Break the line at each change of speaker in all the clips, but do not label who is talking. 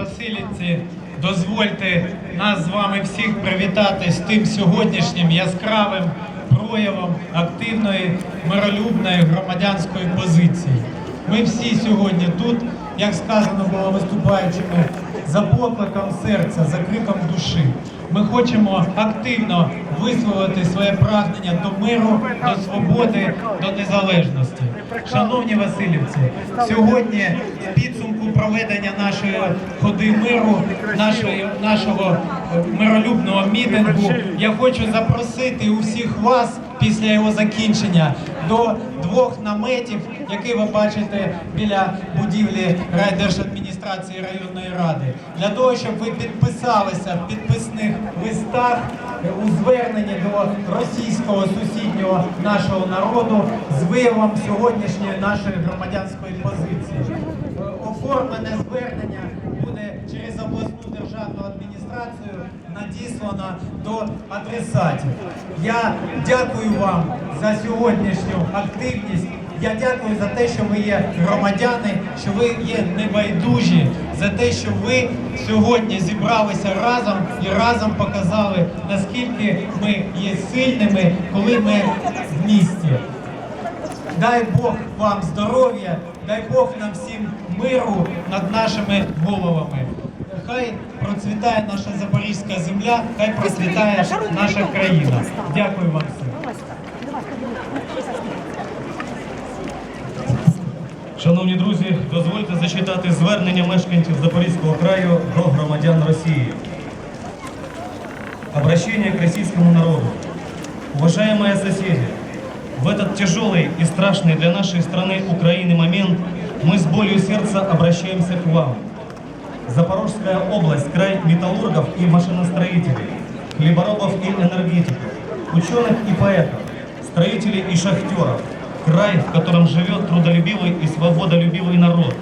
Васильівці, дозвольте нас з вами всіх привітати з тим сьогоднішнім яскравим проявом активної миролюбної громадянської позиції. Ми всі сьогодні тут, як сказано було виступаючими, за покликом серця, за криком душі. Ми хочемо активно висловити своє прагнення до миру, до свободи, до незалежності. Шановні Васильівці, сьогодні в підсумку проведення нашої ходи миру, нашої, нашого е, миролюбного мітингу, я хочу запросити усіх вас після його закінчення до двох наметів, які ви бачите біля будівлі райдержадміністрації районної ради, для того, щоб ви підписалися в підписних листах у зверненні до російського сусіднього нашого народу з виявом сьогоднішньої нашої громадянської позиції. Оформлене звернення буде через обласну державну адміністрацію надіслано до адресатів. Я дякую вам за сьогоднішню активність. Я дякую за те, що ви є громадяни, що ви є небайдужі, за те, що ви сьогодні зібралися разом і разом показали, наскільки ми є сильними, коли ми в місті. Дай Бог вам здоров'я, дай Бог нам всім миру над нашими головами. Хай процвітає наша запорізька земля, хай процвітає наша країна. Дякую вам
Шановні друзі, дозвольте зачитати звернення мешканців Запорізького краю до громадян Росії. Обращение к российскому народу. Уважаемые соседи, в этот тяжелый и страшный для нашей страны Украины момент мы с болью сердца обращаемся к вам. Запорожская область – край металлургов и машиностроителей, хлеборобов и энергетиков, ученых и поэтов, строителей и шахтеров, край, в котором живет трудолюбивый и свободолюбивый народ.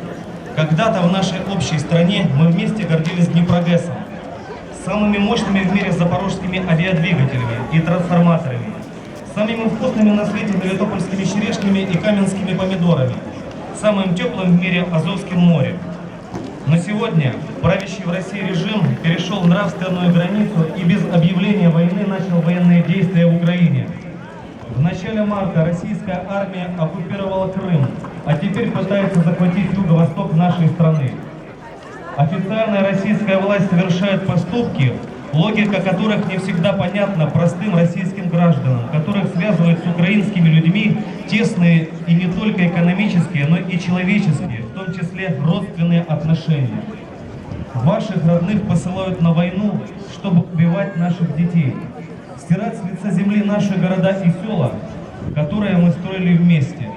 Когда-то в нашей общей стране мы вместе гордились Днепрогэсом, самыми мощными в мире запорожскими авиадвигателями и трансформаторами, самыми вкусными на свете мелитопольскими черешнями и каменскими помидорами, самым теплым в мире Азовским морем. Но сегодня правящий в России режим перешел нравственную границу и без объявления войны начал военные действия в Украине. В начале марта российская армия оккупировала Крым, а теперь пытается захватить юго-восток нашей страны. Официальная российская власть совершает поступки, логика которых не всегда понятна простым российским гражданам, которых связывают с украинскими людьми тесные и не только экономические, но и человеческие, в том числе родственные отношения. Ваших родных посылают на войну, чтобы убивать наших детей, стирать с лица земли наши города и села, которые мы строили вместе.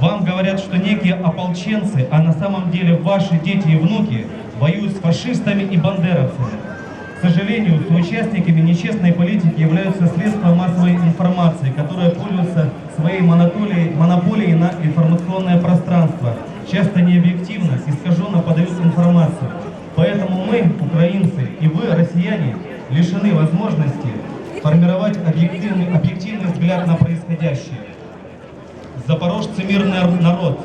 Вам говорят, что некие ополченцы, а на самом деле ваши дети и внуки воюют с фашистами и бандеровцами. К сожалению, соучастниками нечестной политики являются средства массовой информации, которые пользуются своей монополией, монополией на информационное пространство, часто необъективно, искаженно подают информацию. Поэтому мы, украинцы, и вы, россияне, лишены возможности формировать объективный, объективный взгляд на происходящее. Запорожцы мирный народ.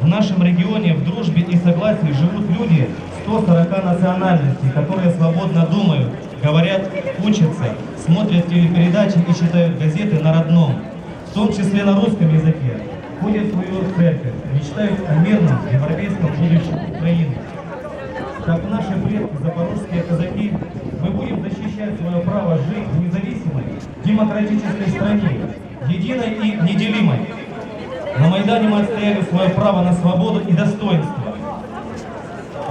В нашем регионе в дружбе и согласии живут люди 140 национальностей, которые свободно думают, говорят, учатся, смотрят телепередачи и читают газеты на родном, в том числе на русском языке, ходят в свою церковь, мечтают о мирном европейском будущем Украины. Как наши предки, запорожские казаки, мы будем защищать свое право жить в независимой, демократической стране, единой и неделимой. На Майдане мы отстояли свое право на свободу и достоинство.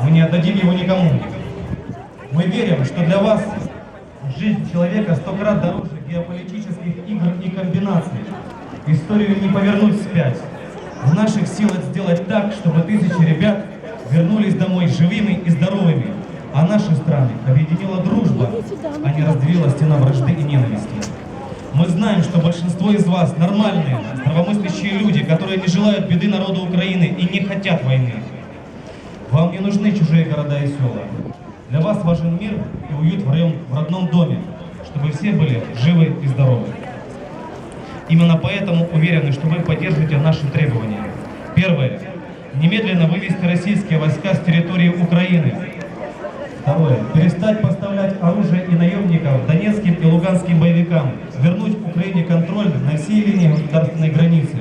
Мы не отдадим его никому. Мы верим, что для вас жизнь человека сто крат дороже геополитических игр и комбинаций. Историю не повернуть вспять. В наших силах сделать так, чтобы тысячи ребят вернулись домой живыми и здоровыми, а наши страны объединила дружба, а не разделила стена вражды и ненависти. Мы знаем, что большинство из вас нормальные, здравомыслящие люди, которые не желают беды народу Украины и не хотят войны. Вам не нужны чужие города и села. Для вас важен мир и уют в, район- в родном доме, чтобы все были живы и здоровы. Именно поэтому уверены, что вы поддержите наши требования. Первое. Немедленно вывести российские войска с территории Украины. Второе. Перестать поставлять оружие и наемников донецким и луганским боевикам. Вернуть Украине контроль на всей линии государственной границы.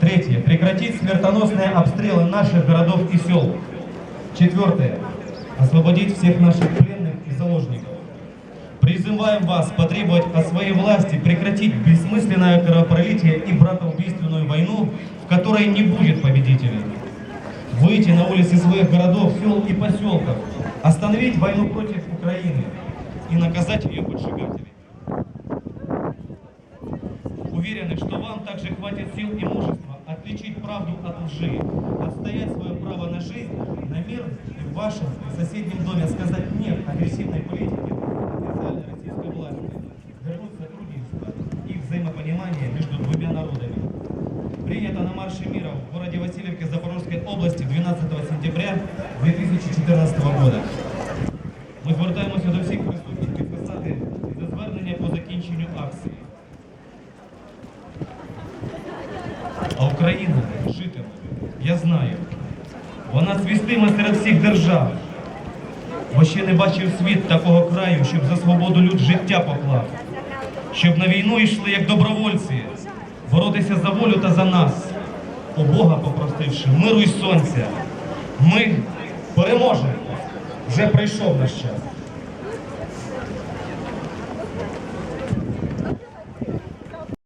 Третье. Прекратить смертоносные обстрелы наших городов и сел. Четвертое. Освободить всех наших пленных и заложников. Призываем вас потребовать от своей власти прекратить бессмысленное кровопролитие и братоубийственную войну, в которой не будет победителей. Выйти на улицы своих городов, сел и поселков, остановить войну против Украины и наказать ее поджигателей. Уверены, что вам также хватит сил и мужества отличить правду от лжи, отстоять свое право на жизнь, на мир и в вашем соседнем доме сказать нет агрессивной политике сентября 2014 года. Ми звертаємося до всіх присутніх підписати за звернення по закінченню акції. А Україна житиме, я знаю. Вона свістиме серед всіх держав. Бо ще не бачив світ такого краю, щоб за свободу люд життя поклав. Щоб на війну йшли як добровольці, боротися за волю та за нас, у Бога попросивши миру й сонця. Ми переможемо. Вже прийшов наш час.